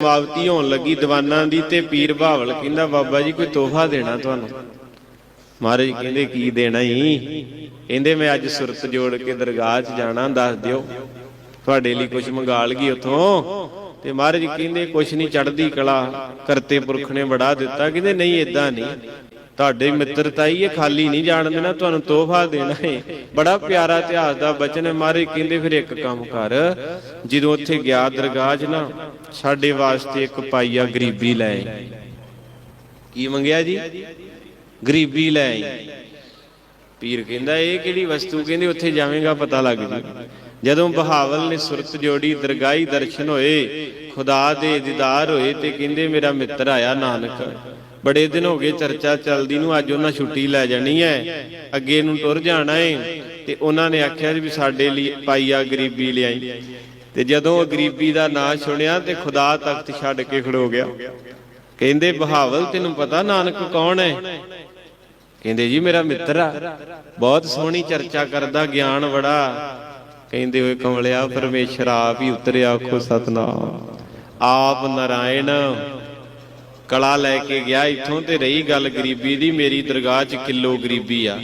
ਸਮਾਪਤੀ ਹੋਣ ਲੱਗੀ, ਦੀਵਾਨਾਂ ਦੀ ਤੇ ਪੀਰ ਭਾਵਲ ਕਹਿੰਦਾ, ਬਾਬਾ ਜੀ, ਕੋਈ ਤੋਹਫਾ ਦੇਣਾ ਤੁਹਾਨੂੰ? ਮਹਾਰਾਜ ਕਹਿੰਦੇ, ਕੀ ਦੇਣਾ ਹੀ ਕਹਿੰਦੇ, ਮੈਂ ਅੱਜ ਸੁਰਤ ਜੋੜ ਕੇ ਦਰਗਾਹ 'ਚ ਜਾਣਾ, ਦੱਸ ਦਿਓ। ਤੁਹਾਡੇ ਲਈ ਕੁਝ ਮੰਗਾ ਲਗੀ ਉਥੋਂ? ਤੇ ਮਹਾਰਾਜ ਕਹਿੰਦੇ ਕੁਝ ਨਹੀਂ ਚੜਦੀ ਕਲਾ, ਕਰਤੇ ਪੁਰਖ ਨੇ ਬੜਾ ਦਿੱਤਾ। ਕਹਿੰਦੇ, ਨਹੀਂ ਇਦਾਂ ਨਹੀਂ। ਤੁਹਾਡੇ ਮਿੱਤਰਤਾ ਹੀ ਇਹ ਖਾਲੀ ਨਹੀਂ ਜਾਣ ਦੇਣਾ, ਤੁਹਾਨੂੰ ਤੋਹਫਾ ਦੇਣਾ ਹੈ ਬੜਾ ਪਿਆਰਾ ਇਤਿਹਾਸ ਦਾ ਬਚਨ ਹੈ ਮਹਾਰਾਜ ਕਹਿੰਦੇ ਫਿਰ ਇੱਕ ਕੰਮ ਕਰ, ਜਦੋਂ ਉੱਥੇ ਗਿਆ ਦਰਗਾਹ 'ਚ ਨਾ, ਸਾਡੇ ਵਾਸਤੇ ਇੱਕ ਪਾਈਆ ਗਰੀਬੀ ਲੈ ਕੀ ਮੰਗਿਆ ਜੀ? ਗਰੀਬੀ ਲੈ ਪੀਰ ਕਹਿੰਦਾ, ਇਹ ਕਿਹੜੀ ਵਸਤੂ? ਕਹਿੰਦੇ, ਉੱਥੇ ਜਾਵੇਂਗਾ, ਪਤਾ ਲੱਗ ਜੂ। ਜਦੋਂ ਬਹਾਵਲ ਨੇ ਸੁਰਤ ਜੋੜੀ, ਦਰਗਾਹੀ ਦਰਸ਼ਨ ਹੋਏ, ਖੁਦਾ ਦੇ ਦੀਦਾਰ ਹੋਏ ਤੇ ਕਹਿੰਦੇ, ਮੇਰਾ ਮਿੱਤਰ ਆਇਆ ਨਾਨਕ। ਬੜੇ ਦਿਨ ਹੋ ਗਏ ਚਰਚਾ ਚੱਲਦੀ ਨੂੰ, ਅੱਜ ਉਹਨਾਂ ਛੁੱਟੀ ਲੈ ਜਾਣੀ ਹੈ। ਅੱਗੇ ਨੂੰ ਟੁਰ ਜਾਣਾ ਹੈ ਤੇ ਉਹਨਾਂ ਨੇ ਆਖਿਆ ਵੀ ਸਾਡੇ ਲਈ ਪਾਈਆ ਗਰੀਬੀ ਲਿਆਈ। ਤੇ ਜਦੋਂ ਗਰੀਬੀ ਦਾ ਨਾਂ ਸੁਣਿਆ ਤੇ ਖੁਦਾ ਤਖਤ ਛੱਡ ਕੇ ਖੜੋ ਗਿਆ। ਕਹਿੰਦੇ, ਬਹਾਵਲ ਤੈਨੂੰ ਪਤਾ ਨਾਨਕ ਕੌਣ ਹੈ? ਕਹਿੰਦੇ, ਜੀ, ਮੇਰਾ ਮਿੱਤਰ ਆ। ਬਹੁਤ ਸੋਹਣੀ ਚਰਚਾ ਕਰਦਾ, ਗਿਆਨ ਬੜਾ। ਕਹਿੰਦੇ ਹੋਏ ਕਮਲਿਆ, ਪਰਮੇਸ਼ਰ ਆਪ ਹੀ ਉਤਰਿਆ ਆਖੋ ਸਤਨਾਮ। ਆਪ ਨਾਰਾਇਣ ਕਲਾ ਲੈ ਕੇ ਗਿਆ, ਇੱਥੋਂ ਤੇ ਰਹੀ ਗੱਲ ਗਰੀਬੀ ਦੀ, ਮੇਰੀ ਦਰਗਾਹ 'ਚ ਕਿਲੋ ਗਰੀਬੀ ਆ।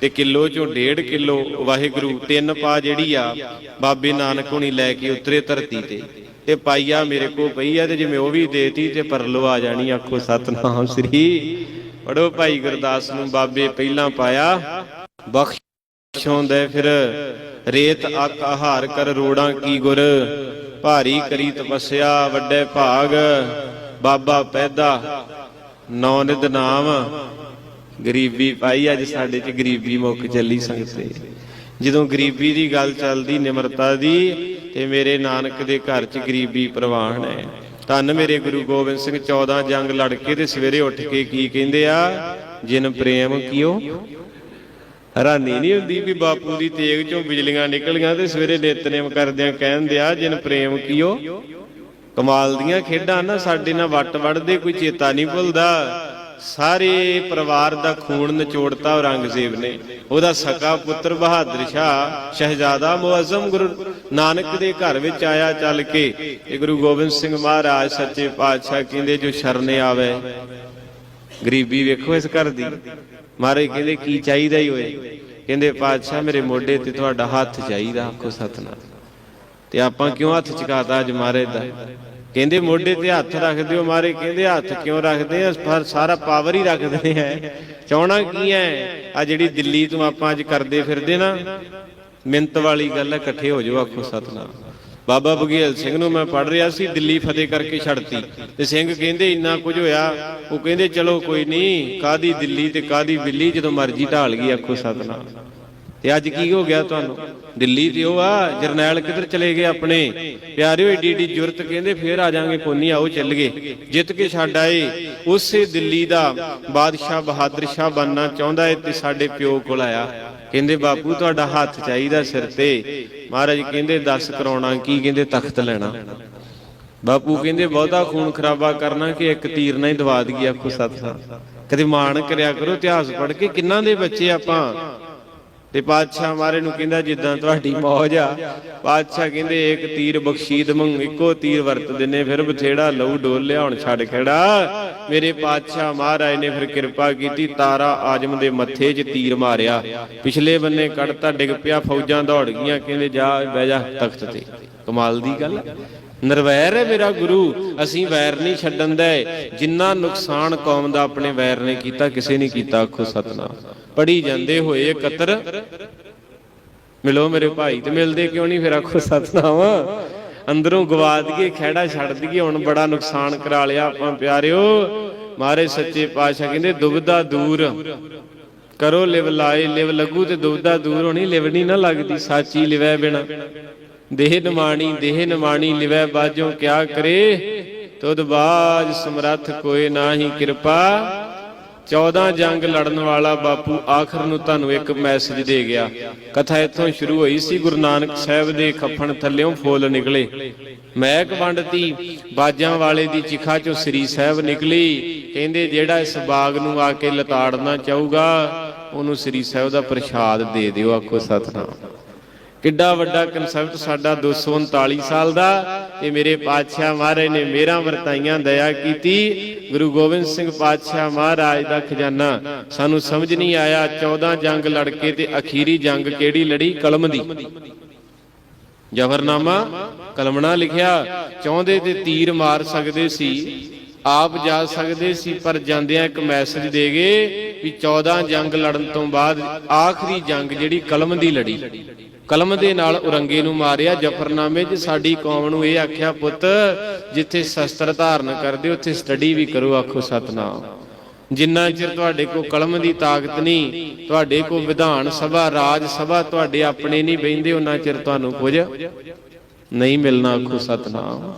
ਤੇ ਕਿਲੋ ਚੋਂ ਡੇਢ ਕਿਲੋ ਵਾਹਿਗੁਰੂ, ਤਿੰਨ ਪਾ ਜਿਹੜੀ ਆ, ਬਾਬੇ ਨਾਨਕ ਹੁਣੀ ਲੈ ਕੇ ਉਤਰੇ ਧਰਤੀ ਤੇ। ਤੇ ਪਾਈਆ ਮੇਰੇ ਕੋ ਪਈ ਆ ਤੇ ਜਿਵੇਂ ਉਹ ਵੀ ਦੇਤੀ ਤੇ ਪਰਲੋ ਆ ਜਾਣੀ ਆਖੋ ਸਤਨਾਮ ਸ੍ਰੀ। ਪੜੋ ਭਾਈ ਗੁਰਦਾਸ ਨੂੰ, ਬਾਬੇ ਪਹਿਲਾਂ ਪਾਇਆ। ਬਖਸ਼ੋਂਦੇ ਫਿਰ, ਰੇਤ ਅਕ ਆਹਾਰ ਕਰ ਰੋੜਾਂ ਕੀ ਗੁਰ। ਭਾਰੀ ਕਰੀ ਤਪੱਸਿਆ, ਵੱਡੇ ਭਾਗ। ਬਾਬਾ ਪੈਦਾ ਨੌ ਨਿਦ ਨਾਮ। ਗਰੀਬੀ ਪਾਈ, ਅੱਜ ਸਾਡੇ ਚ ਗਰੀਬੀ ਮੁੱਕ ਚੱਲੀ ਸੰਗਤੇ। ਜਦੋਂ ਗਰੀਬੀ ਦੀ ਗੱਲ ਚੱਲਦੀ, ਨਿਮਰਤਾ ਦੀ, ਤੇ ਮੇਰੇ ਨਾਨਕ ਦੇ ਘਰ ਚ ਗਰੀਬੀ ਪ੍ਰਵਾਨ ਹੈ। ਧੰਨ ਮੇਰੇ ਗੁਰੂ ਗੋਬਿੰਦ ਸਿੰਘ 14 ਜੰਗ ਲੜ ਕੇ ਤੇ ਸਵੇਰੇ ਉੱਠ ਕੇ ਕੀ ਕਹਿੰਦੇ ਆ? ਜਿਨ ਪ੍ਰੇਮ ਕੀਓ। ਹੈਰਾਨੀ ਨਹੀਂ ਹੁੰਦੀ ਵੀ ਬਾਪੂ ਦੀ ਤੇਗ ਚੋਂ ਬਿਜਲੀਆਂ ਨਿਕਲੀਆਂ ਤੇ ਸਵੇਰੇ ਨਿਤਨੇਮ ਕਰਦਿਆਂ ਕਹਿੰਦੇ ਆ ਜਿਨ ਪ੍ਰੇਮ ਕੀਓ। ਕਮਾਲ ਦੀਆਂ ਖੇਡਾਂ ਨਾ, ਸਾਡੇ ਨਾਲ ਵੱਟ ਵੜਦੇ ਕੋਈ ਚੇਤਾ ਨਹੀਂ ਭੁੱਲਦਾ। ਸਾਰੇ ਪਰਿਵਾਰ ਦਾ ਖੂਨ ਨਿਚੋੜਤਾ ਔਰੰਗਜ਼ੇਬ ਨੇ। ਉਹਦਾ ਸਕਾ ਪੁੱਤਰ ਬਹਾਦਰ ਸ਼ਾਹ, ਸ਼ਹਿਜ਼ਾਦਾ ਮੁਅੱਜ਼ਮ ਗੁਰੂ ਨਾਨਕ ਦੇ ਘਰ ਵਿੱਚ ਆਇਆ ਚੱਲ ਕੇ। ਤੇ ਗੁਰੂ ਗੋਬਿੰਦ ਸਿੰਘ ਮਹਾਰਾਜ ਸੱਚੇ ਪਾਤਸ਼ਾਹ ਕਹਿੰਦੇ, ਜੋ ਸ਼ਰਨੇ ਆਵੇ। ਗਰੀਬੀ ਵੇਖੋ ਇਸ ਘਰ ਦੀ। ਮਹਾਰਾਜ ਕਹਿੰਦੇ, ਕੀ ਚਾਹੀਦਾ ਹੀ ਹੋਏ ਕਹਿੰਦੇ, ਪਾਤਸ਼ਾਹ ਮੇਰੇ ਮੋਢੇ ਤੇ ਤੁਹਾਡਾ ਹੱਥ ਚਾਹੀਦਾ ਆਖੋ ਸਤਨਾਮ। ਤੇ ਆਪਾਂ ਕਿਉਂ ਹੱਥ ਚਕਾਤਾ ਅੱਜ ਮਹਾਰਾਜ ਦਾ? ਕਹਿੰਦੇ ਮੋਢੇ ਤੇ ਹੱਥ ਰੱਖਦੇ ਹੋ ਮਾਰੇ ਕਹਿੰਦੇ ਹੱਥ ਕਿਉਂ ਰੱਖਦੇ ਆ? ਪਰ ਸਾਰਾ ਪਾਵਰ ਹੀ ਰੱਖਦੇ ਆ। ਚਾਹਣਾ ਕੀ ਹੈ? ਆ ਜਿਹੜੀ ਦਿੱਲੀ ਤੋਂ ਆਪਾਂ ਅੱਜ ਕਰਦੇ ਫਿਰਦੇ ਨਾ ਮਿੰਤ ਵਾਲੀ ਗੱਲ ਹੈ ਇਕੱਠੇ ਹੋ ਜਾਓ ਆਖੋ ਸਤਨਾਮ। ਬਾਬਾ ਬਗੇਲ ਸਿੰਘ ਨੂੰ ਮੈਂ ਪੜ ਰਿਹਾ ਸੀ ਦਿੱਲੀ ਫਤਿਹ ਕਰਕੇ ਛੱਡਤੀ। ਤੇ ਸਿੰਘ ਕਹਿੰਦੇ ਇੰਨਾ ਕੁਝ ਹੋਇਆ ਉਹ ਕਹਿੰਦੇ ਚਲੋ ਕੋਈ ਨਹੀਂ ਕਾਦੀ ਦਿੱਲੀ ਤੇ ਕਾਦੀ ਬਿੱਲੀ ਜਦੋਂ ਮਰਜ਼ੀ ਢਾਲ ਗਈ ਆਖੋ ਸਤਨਾਮ। ਤੇ ਅੱਜ ਕੀ ਹੋ ਗਿਆ ਤੁਹਾਨੂੰ? ਦਿੱਲੀ ਤੇ ਉਹ ਆ, ਜਰਨੈਲ ਕਿੱਧਰ ਚਲੇ ਗਏ ਆਪਣੇ? ਪਿਆਰਿਓ, ਏਡੀ ਏਡੀ ਜੁਰਤ ਕਹਿੰਦੇ ਫੇਰ ਆ ਜਾਾਂਗੇ ਕੋਨੀ ਆਓ ਚੱਲ ਗਏ। ਜਿੱਤ ਕੇ ਛੱਡ ਆਏ, ਉਸੇ ਦਿੱਲੀ ਦਾ ਬਾਦਸ਼ਾਹ ਬਹਾਦਰ ਸ਼ਾਹ ਬੰਨਾ ਚਾਹੁੰਦਾ ਏ ਤੇ ਸਾਡੇ ਪਿਓ ਕੋਲ ਆਇਆ। ਕਹਿੰਦੇ, ਬਾਪੂ, ਤੁਹਾਡਾ ਹੱਥ ਚਾਹੀਦਾ ਸਿਰ ਤੇ। ਮਹਾਰਾਜ ਕਹਿੰਦੇ, ਦੱਸ ਕਰਾਉਣਾ ਕੀ? ਕਹਿੰਦੇ, ਤਖਤ ਲੈਣਾ। ਬਾਪੂ ਕਹਿੰਦੇ, ਬਹੁਤਾ ਖੂਨ ਖਰਾਬਾ ਕਰਨਾ ਕਿ ਇੱਕ ਤੀਰ ਨਾਲ ਹੀ ਦਵਾ ਦਈਏ ਆਖੋ ਸਤਸੰਗ ਕਦੇ ਮਾਣ ਕਰਿਆ ਕਰੋ, ਇਤਿਹਾਸ ਪੜ੍ਹ ਕੇ ਕਿੰਨਾਂ ਦੇ ਬੱਚੇ ਆਪਾਂ ਤੇ ਪਾਤਸ਼ਾਹ ਮਾਰੇ ਨੂੰ ਕਹਿੰਦਾ ਜਿੱਦਾਂ ਤੁਹਾਡੀ ਮੌਜ ਆ। ਪਾਤਸ਼ਾਹ ਕਹਿੰਦੇ, ਇੱਕ ਤੀਰ ਬਖਸ਼ੀਦ ਮੰਗ, ਇੱਕੋ ਤੀਰ ਵਰਤ ਦਿੰਨੇ, ਫਿਰ ਬਥੇੜਾ ਲਹੂ ਡੋਲ ਲਿਆ ਹੁਣ ਛੱਡ ਖੜਾ। ਮੇਰੇ ਪਾਤਸ਼ਾਹ ਮਹਾਰਾਜ ਨੇ ਫਿਰ ਕਿਰਪਾ ਕੀਤੀ, ਤਾਰਾ ਆਜਮ ਦੇ ਮੱਥੇ 'ਚ ਤੀਰ ਮਾਰਿਆ। ਪਿਛਲੇ ਬੰਨੇ ਕੱਢਤਾ ਡਿੱਗ ਪਿਆ, ਫੌਜਾਂ ਦੌੜ ਗਈਆਂ, ਕਹਿੰਦੇ, ਜਾ, ਬਹਿ ਜਾ ਤਖਤ ਤੇ। ਕਮਾਲ ਦੀ ਗੱਲ ਨਿਰਵੈਰ ਹੈ ਮੇਰਾ ਗੁਰੂ, ਅਸੀਂ ਵੈਰ ਨਹੀਂ ਛੱਡਣ ਦਾ। ਜਿੰਨਾ ਨੁਕਸਾਨ ਕੌਮ ਦਾ ਆਪਣੇ ਵੈਰ ਨੇ ਕੀਤਾ, ਕਿਸੇ ਨੇ ਕੀਤਾ, ਆਖੋ ਸਤਨਾਮ। ਪੜੀ ਜਾਂਦੇ ਹੋਏ ਇਕੱਤਰ, ਮਿਲੋ ਮੇਰੇ ਭਾਈ ਤੇ ਮਿਲਦੇ ਕਿਉਂ ਨਹੀਂ? ਫਿਰ ਆਖੋ ਸਤਨਾਮ। ਅੰਦਰੋਂ ਗਵਾ ਦਈਏ ਖਹਿੜਾ ਛੱਡ ਦਈਏ, ਹੁਣ ਬੜਾ ਨੁਕਸਾਨ ਕਰਾ ਲਿਆ ਆਪਾਂ ਪਿਆਰਿਓ। ਮਾਰੇ ਸੱਚੇ ਪਾਤਸ਼ਾਹ ਕਹਿੰਦੇ ਦੁਬਦਾ ਦੂਰ। ਕਰੋ ਲਿਵ ਲਾਏ, ਲਿਵ ਲੱਗੂ ਤੇ ਦੁਬਦਾ ਦੂਰ ਹੋਣੀ, ਲਿਵ ਨਹੀਂ ਨਾ ਲੱਗਦੀ, ਸਾਚੀ ਲਿਵੈ ਬਿਨਾ। ਦੇਹ ਨਿਮਾਣੀ ਦੇਹ ਨਿਮਾਣੀ ਲਿਵੈ ਬਾਜੋ ਕਿਆ ਕਰੇ? ਤੁਧ ਬਾਜ ਸਮਰੱਥ ਕੋਏ ਨਾਹੀ ਕਿਰਪਾ। 14 ਜੰਗ ਲੜਨ ਵਾਲਾ ਬਾਪੂ ਆਖਰ ਨੂੰ ਤੁਹਾਨੂੰ ਇੱਕ ਮੈਸੇਜ ਦੇ ਗਿਆ। ਕਥਾ ਇੱਥੋਂ ਸ਼ੁਰੂ ਹੋਈ ਸੀ, ਗੁਰੂ ਨਾਨਕ ਸਾਹਿਬ ਦੇ ਖੱਫਣ ਥੱਲਿਓਂ ਫੁੱਲ ਨਿਕਲੇ। ਮਹਿਕ ਵੰਡਤੀ ਬਾਜਾਂ ਵਾਲੇ ਦੀ ਚਿਖਾ ਚੋਂ ਸ੍ਰੀ ਸਾਹਿਬ ਨਿਕਲੀ। ਕਹਿੰਦੇ, ਜਿਹੜਾ ਇਸ ਬਾਗ ਨੂੰ ਆ ਕੇ ਲਤਾੜਨਾ ਚਾਹੂਗਾ, ਉਹਨੂੰ ਸ੍ਰੀ ਸਾਹਿਬ ਦਾ ਪ੍ਰਸ਼ਾਦ ਦੇ ਦਿਓ, ਆਖੋ ਸਤਨਾਮ। ਕਿੱਡਾ ਵੱਡਾ ਕਨਸੈਪਟ ਸਾਡਾ 239 ਸਾਲ ਦਾ ਤੇ ਮੇਰੇ ਪਾਤਸ਼ਾਹ ਮਹਾਰਾਜ ਨੇ ਮੇਰਾ ਵਰਤਾਈਆਂ ਦਇਆ ਕੀਤੀ। ਗੁਰੂ ਗੋਬਿੰਦ ਸਿੰਘ ਪਾਤਸ਼ਾਹ ਮਹਾਰਾਜ ਦਾ ਖਜ਼ਾਨਾ। ਸਾਨੂੰ ਸਮਝ ਨਹੀਂ ਆਇਆ 14 ਜੰਗ ਲੜ ਕੇ ਤੇ ਅਖੀਰੀ ਜੰਗ ਕਿਹੜੀ ਲੜੀ, ਕਲਮ ਦੀ। ਜਫਰਨਾਮਾ ਕਲਮਣਾ ਲਿਖਿਆ, ਚਾਹੁੰਦੇ ਤੇ ਤੀਰ ਮਾਰ ਸਕਦੇ ਸੀ, ਆਪ ਜਾ ਸਕਦੇ ਸੀ, ਪਰ ਜਾਂਦਿਆਂ ਇੱਕ ਮੈਸੇਜ ਦੇ ਗਏ ਵੀ 14 ਜੰਗ ਲੜਨ ਤੋਂ ਬਾਅਦ ਆਖਰੀ ਜੰਗ ਜਿਹੜੀ ਕਲਮ ਦੀ ਲੜੀ। ਕਲਮ ਦੇ ਨਾਲ ਉਰੰਗੇ ਨੂੰ ਮਾਰਿਆ, ਜਫਰਨਾਮੇ 'ਚ ਸਾਡੀ ਕੌਮ ਨੂੰ ਇਹ ਆਖਿਆ, ਪੁੱਤ, ਜਿੱਥੇ ਸ਼ਸਤਰ ਧਾਰਨ ਕਰਦੇ, ਉੱਥੇ ਸਟੱਡੀ ਵੀ ਕਰੋ, ਆਖੋ ਸਤਨਾਮ। ਜਿੰਨਾ ਚਿਰ ਤੁਹਾਡੇ ਕੋਲ ਕਲਮ ਦੀ ਤਾਕਤ ਨਹੀਂ, ਤੁਹਾਡੇ ਕੋ ਵਿਧਾਨ ਸਭਾ, ਰਾਜ ਸਭਾ ਤੁਹਾਡੇ ਆਪਣੇ ਨਹੀਂ ਬੈਂਦੇ ਉਹਨਾਂ ਚਿਰ ਤੁਹਾਨੂੰ ਕੁਝ ਨਹੀਂ ਮਿਲਣਾ, ਆਖੋ ਸਤਨਾਮ।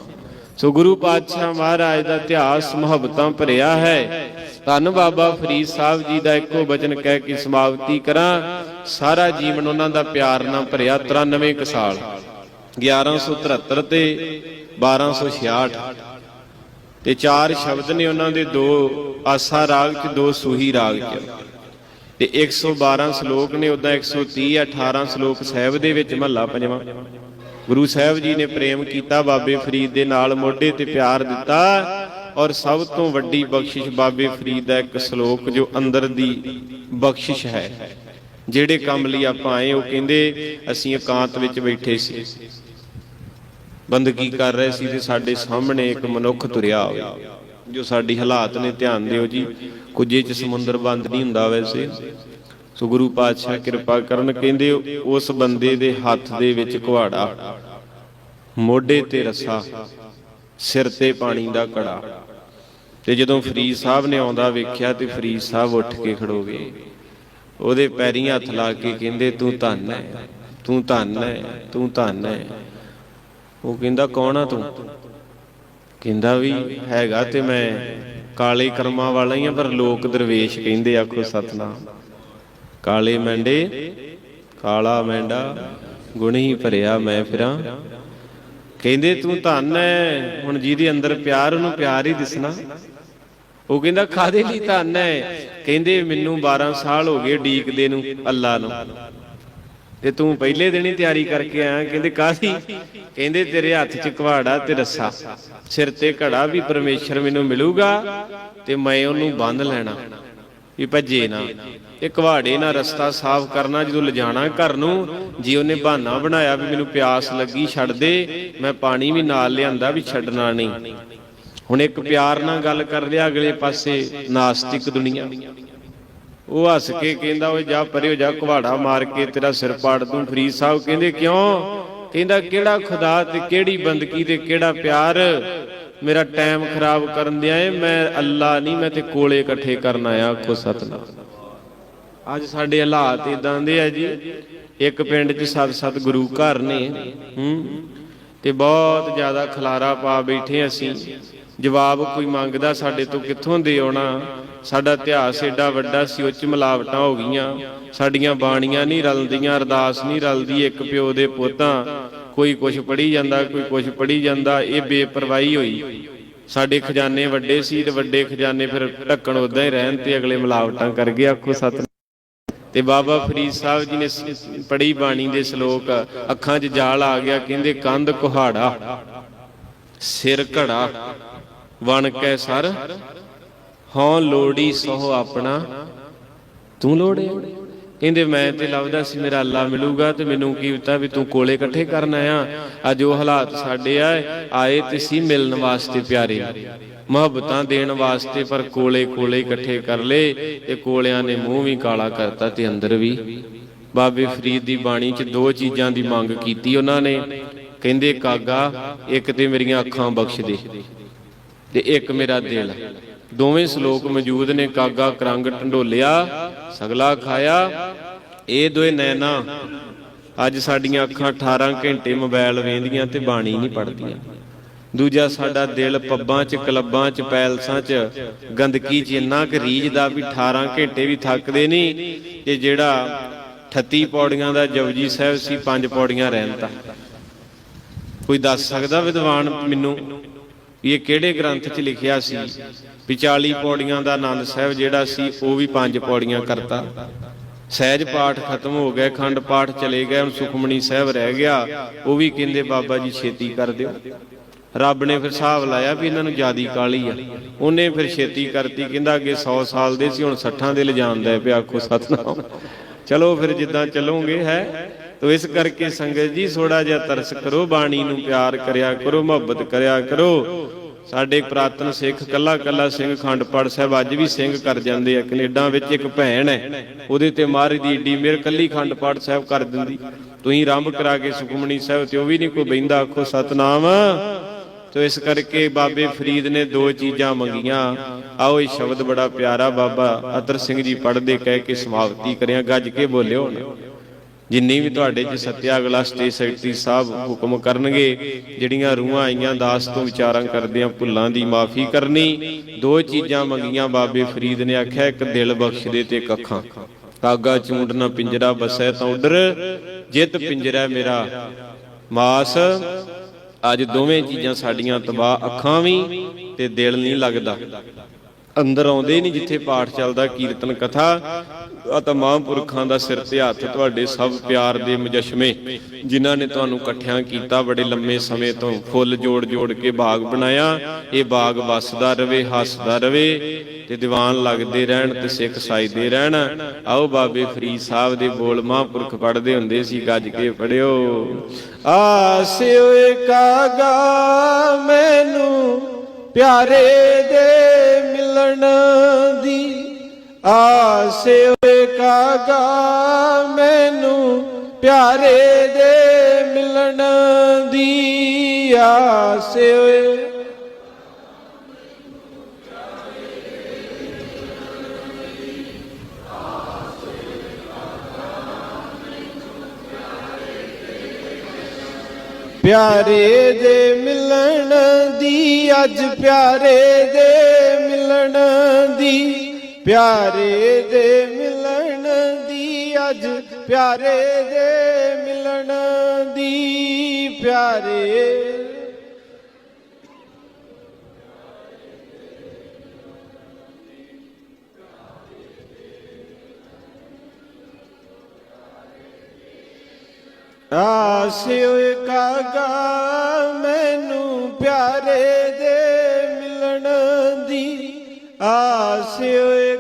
ਸੋ ਗੁਰੂ ਪਾਤਸ਼ਾਹ ਮਹਾਰਾਜ ਦਾ ਇਤਿਹਾਸ ਮੁਹੱਬਤਾਂ ਭਰਿਆ ਹੈ। ਧੰਨ ਬਾਬਾ ਫਰੀਦ ਸਾਹਿਬ ਜੀ ਦਾ ਇੱਕੋ ਬਚਨ ਕਹਿ ਕੇ ਸਮਾਪਤੀ ਕਰਾਂ। ਸਾਰਾ ਜੀਵਨ ਉਹਨਾਂ ਦਾ ਪਿਆਰ ਨਾਲ ਭਰਿਆ 93 ਕੁ ਸਾਲ। 1173 ਤੇ 1266 ਤੇ ਚਾਰ ਸ਼ਬਦ ਨੇ ਉਹਨਾਂ ਦੇ ਦੋ ਆਸਾ ਰਾਗ ਚ ਦੋ ਸੂਹੀ ਰਾਗ ਚ ਤੇ 112 ਸ਼ਲੋਕ ਨੇ ਉਦਾਂ 130 18 ਸ਼ਲੋਕ ਸਾਹਿਬ ਦੇ ਵਿੱਚ ਮਹੱਲਾ ਪੰਜਵਾਂ। ਗੁਰੂ ਸਾਹਿਬ ਜੀ ਨੇ ਪ੍ਰੇਮ ਕੀਤਾ, ਬਾਬੇ ਫਰੀਦ ਦੇ ਨਾਲ ਮੋਢੇ ਤੇ ਪਿਆਰ ਦਿੱਤਾ ਔਰ ਸਭ ਤੋਂ ਵੱਡੀ ਬਖਸ਼ਿਸ਼ ਬਾਬੇ ਫਰੀਦ ਦਾ ਇੱਕ ਸ਼ਲੋਕ ਜੋ ਅੰਦਰ ਦੀ ਬਖਸ਼ਿਸ਼ ਹੈ। ਜਿਹੜੇ ਕੰਮ ਲਈ ਆਪਾਂ ਆਏ, ਉਹ ਕਹਿੰਦੇ ਅਸੀਂ ਇਕਾਂਤ ਵਿੱਚ ਬੈਠੇ ਸੀ। ਬੰਦਗੀ ਕਰ ਰਹੇ ਸੀ ਤੇ ਸਾਡੇ ਸਾਹਮਣੇ ਇੱਕ ਮਨੁੱਖ ਤੁਰਿਆ ਹੋਵੇ, ਜੋ ਸਾਡੀ ਹਾਲਾਤ ਨੇ ਧਿਆਨ ਦਿਓ ਜੀ। ਕੁਝੇ ਚ ਸਮੁੰਦਰ ਬੰਦ ਨਹੀਂ ਹੁੰਦਾ ਵੈਸੇ। ਸੋ ਗੁਰੂ ਪਾਤਸ਼ਾਹ ਕਿਰਪਾ ਕਰਨ ਕਹਿੰਦੇ, ਉਸ ਬੰਦੇ ਦੇ ਹੱਥ ਦੇ ਵਿੱਚ ਕੁਹਾੜਾ, ਮੋਢੇ ਤੇ ਰੱਸਾ, ਸਿਰ ਤੇ ਪਾਣੀ ਦਾ ਕੜਾ। ਤੇ ਜਦੋਂ ਫਰੀਦ ਸਾਹਿਬ ਨੇ ਆਉਂਦਾ ਵੇਖਿਆ ਤੇ ਫਰੀਦ ਸਾਹਿਬ ਉੱਠ ਕੇ ਖੜੋ ਗਏ। ਉਹਦੇ ਪੈਰੀਂ ਹੱਥ ਲਾ ਕੇ ਕਹਿੰਦੇ, ਤੂੰ ਧੰਨ ਹੈ ਤੂੰ ਧੰਨ ਹੈ ਤੂੰ ਧੰਨ ਹੈ ਉਹ ਕਹਿੰਦਾ, ਕੌਣ ਆ ਤੂੰ? ਕਹਿੰਦਾ ਵੀ, ਹੈਗਾ ਤੇ ਮੈਂ ਕਾਲੇ ਕਰਮਾਂ ਵਾਲਾ ਹੀ ਆ, ਪਰ ਲੋਕ ਦਰਵੇਸ਼ ਕਹਿੰਦੇ, ਆਖੋ ਸਤਨਾਮ। ਕਾਲੇ ਮੈਂਡੇ, ਕਾਲਾ ਮੈਂਡਾ, ਗੁਣ ਹੀ ਭਰਿਆ ਮੈਂ ਫਿਰਾਂ। ਕਹਿੰਦੇ, ਤੂੰ ਧੰਨ ਹੈ ਹੁਣ ਜਿਹਦੇ ਅੰਦਰ ਪਿਆਰ, ਉਹਨੂੰ ਪਿਆਰ ਹੀ ਦਿਸਣਾ। ਉਹ ਕਹਿੰਦਾ ਖਾਦੇ ਲਈ ਧੰਨ ਹੈ ਕਹਿੰਦੇ, ਮੈਨੂੰ 12 ਸਾਲ ਹੋ ਗਏ ਡੀਕਦੇ ਨੂੰ, ਅੱਲਾ ਨੂੰ। ਤੇ ਤੂੰ ਪਹਿਲੇ ਦਿਨ ਹੀ ਤਿਆਰੀ ਕਰਕੇ ਆਇਆ। ਕਹਿੰਦੇ, ਕਾਹਦੀ? ਕਹਿੰਦੇ, ਤੇਰੇ ਹੱਥ 'ਚ ਕੁਹਾੜਾ ਤੇ ਰੱਸਾ। ਸਿਰ ਤੇ ਘੜਾ ਵੀ ਪਰਮੇਸ਼ਰ ਮੈਨੂੰ ਮਿਲੂਗਾ ਤੇ ਮੈਂ ਉਹਨੂੰ ਬੰਨ ਲੈਣਾ। ਵੀ ਭੱਜੇ ਨਾ। ਇਹ ਕੁਹਾੜੇ ਨਾਲ ਰਸਤਾ ਸਾਫ਼ ਕਰਨਾ, ਜਦੋਂ ਲਿਜਾਣਾ ਘਰ ਨੂੰ, ਜੀ ਉਹਨੇ ਬਹਾਨਾ ਬਣਾਇਆ ਵੀ ਮੈਨੂੰ ਪਿਆਸ ਲੱਗੀ, ਛੱਡ ਦੇ। ਮੈਂ ਪਾਣੀ ਵੀ ਨਾਲ ਲਿਆਂਦਾ ਵੀ ਛੱਡਣਾ ਨਹੀਂ। ਹੁਣ ਇੱਕ ਪਿਆਰ ਨਾਲ ਗੱਲ ਕਰ ਲਿਆ, ਅਗਲੇ ਪਾਸੇ ਨਾਸਤਿਕ ਦੁਨੀਆ। ਉਹ ਹੱਸ ਕੇ ਕਹਿੰਦਾ, ਓਏ ਜਾ ਪਰਿਓ ਜਾ ਕੁਹਾੜਾ ਮਾਰ ਕੇ ਤੇਰਾ ਸਿਰ ਪਾੜ ਦੂੰ। ਫਰੀਦ ਸਾਹਿਬ ਕਹਿੰਦੇ, ਕਿਉਂ? ਕਹਿੰਦਾ, ਕਿਹੜਾ ਖੁਦਾ ਤੇ ਕਿਹੜੀ ਬੰਦਗੀ ਤੇ ਕਿਹੜਾ ਪਿਆਰ? ਮੇਰਾ ਟਾਈਮ ਖਰਾਬ ਕਰਨ ਦਿਆ ਏ, ਮੈਂ ਅੱਲਾ ਨਹੀਂ, ਮੈਂ ਤੇ ਕੋਲੇ ਇਕੱਠੇ ਕਰਨ ਆਇਆ ਆਖੋ ਸਤਨਾਮ। ਅੱਜ ਸਾਡੇ ਹਾਲਾਤ ਇਦਾਂ ਦੇ ਆ ਜੀ। ਇੱਕ ਪਿੰਡ 'ਚ ਸੱਤ ਸੱਤ ਗੁਰੂ ਘਰ ਨੇ, ਹੂੰ। ਤੇ ਬਹੁਤ ਜ਼ਿਆਦਾ ਖਲਾਰਾ ਪਾ ਬੈਠੇ ਅਸੀਂ। ਜਵਾਬ ਕੋਈ ਮੰਗਦਾ ਸਾਡੇ ਤੋਂ ਕਿੱਥੋਂ ਦੇ ਆਉਣਾ? ਸਾਡਾ ਇਤਿਹਾਸ ਏਡਾ ਵੱਡਾ ਸੀ, ਉੱਚ ਮਿਲਾਵਟਾਂ ਹੋ ਗਈਆਂ। ਸਾਡੀਆਂ ਬਾਣੀਆਂ ਨਹੀਂ ਰਲਦੀਆਂ, ਅਰਦਾਸ ਨਹੀਂ ਰਲਦੀ ਇੱਕ ਪਿਓ ਦੇ ਪੋਤਾਂ। ਕੋਈ ਕੁਝ ਪੜੀ ਜਾਂਦਾ, ਕੋਈ ਕੁਝ ਪੜੀ ਜਾਂਦਾ, ਇਹ ਬੇਪਰਵਾਹੀ ਹੋਈ। ਸਾਡੇ ਖਜ਼ਾਨੇ ਵੱਡੇ ਸੀ ਤੇ ਵੱਡੇ ਖਜ਼ਾਨੇ ਫਿਰ ਢੱਕਣ ਉਦਾਂ ਹੀ ਰਹਿਣ ਤੇ ਅਗਲੇ ਮਿਲਾਵਟਾਂ ਕਰ ਗਏ, ਆਖੋ ਸਤ ਤੇ ਬਾਬਾ ਫਰੀਦ ਸਾਹਿਬ ਜੀ ਨੇ ਪੜੀ ਬਾਣੀ ਦੇ ਸ਼ਲੋਕ, ਅੱਖਾਂ 'ਚ ਜਾਲ ਆ ਗਿਆ, ਕਹਿੰਦੇ ਕੰਧ ਕੁਹਾੜਾ, ਸਿਰ ਘੜਾ, ਵਣ ਕੈ ਸਰ, ਹਉ ਲੋੜੀ ਸੋ ਆਪਣਾ। ਤੂੰ ਲੋੜੇ ਕਹਿੰਦੇ ਮੈਂ ਤੇ ਲੱਭਦਾ ਸੀ, ਮੇਰਾ ਅੱਲਾ ਮਿਲੂਗਾ ਤੇ ਮੈਨੂੰ ਕੀ ਪਤਾ ਵੀ ਤੂੰ ਕੋਲੇ ਇਕੱਠੇ ਕਰਨ ਆਇਆ। ਅੱਜ ਉਹ ਹਾਲਾਤ ਸਾਡੇ ਆ ਆਏ ਤੇ ਸੀ ਮਿਲਣ ਵਾਸਤੇ ਪਿਆਰੇ। ਮੁਹੱਬਤਾਂ ਦੇਣ ਵਾਸਤੇ ਪਰ ਕੋਲੇ ਕੋਲੇ ਇਕੱਠੇ ਕਰ ਲੇ ਤੇ ਕੋਲਿਆਂ ਨੇ ਮੂੰਹ ਵੀ ਕਾਲਾ ਕਰਤਾ ਤੇ ਅੰਦਰ ਵੀ। ਬਾਬੇ ਫਰੀਦ ਦੀ ਬਾਣੀ 'ਚ ਦੋ ਚੀਜ਼ਾਂ ਦੀ ਮੰਗ ਕੀਤੀ ਉਹਨਾਂ ਨੇ। ਕਹਿੰਦੇ, ਕਾਗਾ, ਇੱਕ ਤੇ ਮੇਰੀਆਂ ਅੱਖਾਂ ਬਖਸ਼ ਦੇ ਤੇ ਇੱਕ ਮੇਰਾ ਦਿਲ। ਦੋਵੇਂ ਸ਼ਲੋਕ ਮੌਜੂਦ ਨੇ, ਕਾਗਾ ਕਰੰਗ ਢੰਡੋਲਿਆ, ਸਗਲਾ ਖਾਇਆ, ਇਹ ਦੋਏ ਨੈਣਾ, ਅੱਜ ਸਾਡੀਆਂ ਅੱਖਾਂ 18 ਘੰਟੇ ਮੋਬਾਈਲ ਵੇਂਦੀਆਂ ਤੇ ਬਾਣੀ ਨਹੀਂ ਪੜਦੀਆਂ ਦੂਜਾ ਸਾਡਾ ਦਿਲ ਪੱਬਾਂ 'ਚ, ਕਲੱਬਾਂ 'ਚ, ਪੈਲਸਾਂ 'ਚ। ਗੰਦਗੀ 'ਚ ਇੰਨਾ ਕੁ ਰੀਝਦਾ ਵੀ 18 ਘੰਟੇ ਵੀ ਥੱਕਦੇ ਨਹੀਂ ਤੇ ਜਿਹੜਾ 38 ਪੌੜੀਆਂ ਦਾ ਜਪਜੀ ਸਾਹਿਬ ਸੀ, ਪੰਜ ਪੌੜੀਆਂ ਰਹਿੰਦਾ ਕੋਈ ਦੱਸ ਸਕਦਾ ਵਿਦਵਾਨ ਮੈਨੂੰ ਇਹ ਕਿਹੜੇ ਗ੍ਰੰਥ 'ਚ ਲਿਖਿਆ ਸੀ ਵੀ 40 ਪੌੜੀਆਂ ਦਾ ਆਨੰਦ ਸਾਹਿਬ ਜਿਹੜਾ ਸੀ, ਉਹ ਵੀ ਪੰਜ ਪੌੜੀਆਂ ਕਰਤਾ। ਸਹਿਜ ਪਾਠ ਖਤਮ ਹੋ ਗਿਆ, ਖੰਡ ਪਾਠ ਚਲੇ ਗਏ ਹੁਣ ਸੁਖਮਣੀ ਸਾਹਿਬ ਰਹਿ ਗਿਆ, ਉਹ ਵੀ ਕਹਿੰਦੇ ਬਾਬਾ ਜੀ ਛੇਤੀ ਕਰ ਦਿਓ। ਰੱਬ ਨੇ ਫਿਰ ਹਿਸਾਬ ਲਾਇਆ ਵੀ ਇਹਨਾਂ ਨੂੰ ਜਿਆਦੀ ਕਾਲੀ ਆ। ਉਹਨੇ ਫਿਰ ਛੇਤੀ ਕਰਤੀ, ਕਹਿੰਦਾ ਅੱਗੇ 100 ਸਾਲ ਦੇ ਸੀ, ਹੁਣ 60 ਦੇ ਲਿਜਾਂਦਾ ਪਿਆ, ਆਖੋ ਸਤਨਾਮ। ਚਲੋ ਫਿਰ ਜਿੱਦਾਂ ਚੱਲੋਗੇ, ਹੈ? ਤੋ ਇਸ ਕਰਕੇ ਸੰਗਤ ਜੀ ਥੋੜਾ ਜਿਹਾ ਤਰਸ ਕਰੋ, ਬਾਣੀ ਨੂੰ ਪਿਆਰ ਕਰਿਆ ਕਰੋ, ਮੁਹੱਬਤ ਕਰਿਆ ਕਰੋ। ਸਾਡੇ ਪ੍ਰਾਤਨ ਸਿੱਖ ਕੱਲਾ ਕੱਲਾ ਸਿੰਘ ਖੰਡ ਖੰਡਪੜ ਸਾਹਿਬ ਅੱਜ ਵੀ ਸਿੰਘ ਕਰ ਜਾਂਦੇ ਆ, ਕੈਨੇਡਾ ਵਿੱਚ ਇੱਕ ਭੈਣ ਹੈ, ਉਹਦੇ ਤੇ ਮਹਾਰਾਜ ਦੀ ਏਡੀ ਮੇਰ ਕੱਲੀ ਖੰਡ ਖੰਡਪੜ ਸਾਹਿਬ ਕਰ ਦਿੰਦੀ। ਤੁਸੀਂ ਰੰਭ ਕਰਾ ਕੇ ਸੁਖਮਣੀ ਸਾਹਿਬ ਤੇ ਉਹ ਵੀ ਨਹੀਂ ਕੋਈ ਬੈਂਦਾ ਆਖੋ ਸਤਨਾਮ। ਤੋ ਇਸ ਕਰਕੇ ਬਾਬੇ ਫਰੀਦ ਨੇ ਦੋ ਚੀਜ਼ਾਂ ਮੰਗੀਆਂ। ਆਓ ਇਹ ਸ਼ਬਦ ਬੜਾ ਪਿਆਰਾ ਬਾਬਾ ਅਤਰ ਸਿੰਘ ਜੀ ਪੜ੍ਹਦੇ ਕਹਿ ਕੇ ਸਮਾਪਤੀ ਕਰਿਆ। ਗੱਜ ਕੇ ਬੋਲਿਓ ਜਿੰਨੀ ਵੀ ਤੁਹਾਡੇ ਚ ਸਤਿਆ ਅਗਲਾ ਸਟੇ ਸੈਕਟਰੀ ਸਾਹਿਬ ਹੁਕਮ ਕਰਨਗੇ, ਜਿਹੜੀਆਂ ਰੂਹਾਂ ਆਈਆਂ ਦਾਸ ਤੋਂ ਵਿਚਾਰਾਂ ਕਰਦਿਆਂ ਭੁੱਲਾਂ ਦੀ ਮਾਫੀ ਕਰਨੀ, ਦੋ ਚੀਜ਼ਾਂ ਮੰਗੀਆਂ ਬਾਬੇ ਫਰੀਦ ਨੇ। ਆਖਿਆ, ਇੱਕ ਦਿਲ ਬਖਸ਼ ਦੇ ਤੇ ਇੱਕ ਅੱਖਾਂ। ਕਾਗਾ ਚੂੰਡ ਨਾ ਪਿੰਜਰਾ ਬਸੈ ਤਾਂ ਉਡਰ, ਜਿਤ ਪਿੰਜਰਾ ਮੇਰਾ। ਮਾਸ ਅੱਜ ਦੋਵੇਂ ਚੀਜ਼ਾਂ ਸਾਡੀਆਂ ਤਬਾਹ ਅੱਖਾਂ ਵੀ ਤੇ ਦਿਲ ਨਹੀਂ ਲੱਗਦਾ। ਅੰਦਰ ਆਉਂਦੇ ਨਹੀਂ ਜਿੱਥੇ ਪਾਠ ਚੱਲਦਾ, ਕੀਰਤਨ, ਕਥਾ, ਆ ਤਾਂ ਮਹਾਂਪੁਰਖਾਂ ਦਾ ਸਿਰ ਤੇ ਹੱਥ ਤੁਹਾਡੇ ਸਭ ਪਿਆਰ ਦੇ ਮੁਜਸ਼ਮੇ ਜਿਨ੍ਹਾਂ ਨੇ ਤੁਹਾਨੂੰ ਇਕੱਠਿਆਂ ਕੀਤਾ, ਬੜੇ ਲੰਮੇ ਸਮੇਂ ਤੋਂ ਫੁੱਲ ਜੋੜ ਜੋੜ ਕੇ ਬਾਗ ਬਣਾਇਆ, ਇਹ ਬਾਗ ਵਸਦਾ ਰਵੇ, ਹੱਸਦਾ ਰਵੇ ਤੇ ਦੀਵਾਨ ਲੱਗਦੇ ਰਹਿਣ ਤੇ ਸਿੱਖ ਸਾਈਦੇ ਰਹਿਣ। ਆਓ ਬਾਬੇ ਫਰੀਦ ਸਾਹਿਬ ਦੇ ਬੋਲ ਮਹਾਂਪੁਰਖ ਪੜ੍ਹਦੇ ਹੁੰਦੇ ਸੀ, ਗੱਜ ਕੇ ਪੜਿਓ ਆਸਿਓ ਕਾਗਾ, ਮੈਨੂੰ ਪਿਆਰੇ ਦੇ ਮਿਲਣ ਦੀ ਆਸ ਓਏ ਕਾਗਾ, ਮੈਨੂੰ ਪਿਆਰੇ ਦੇ ਮਿਲਣ ਦੀ ਆਸ ਪਿਆਰੇ ਦੇ ਮਿਲਣ ਦੀ ਅੱਜ ਪਿਆਰੇ ਦੇ ਮਿਲਣ ਦੀ, ਪਿਆਰੇ ਦੇ ਮਿਲਣ ਦੀ, ਅੱਜ ਪਿਆਰੇ ਦੇ ਮਿਲਣ ਦੀ, ਪਿਆਰੇ ਆਸਿਓ ਕਾਗਾ, ਮੈਨੂੰ ਪਿਆਰੇ ਦੇ ਦੀ ਆਸਿਓ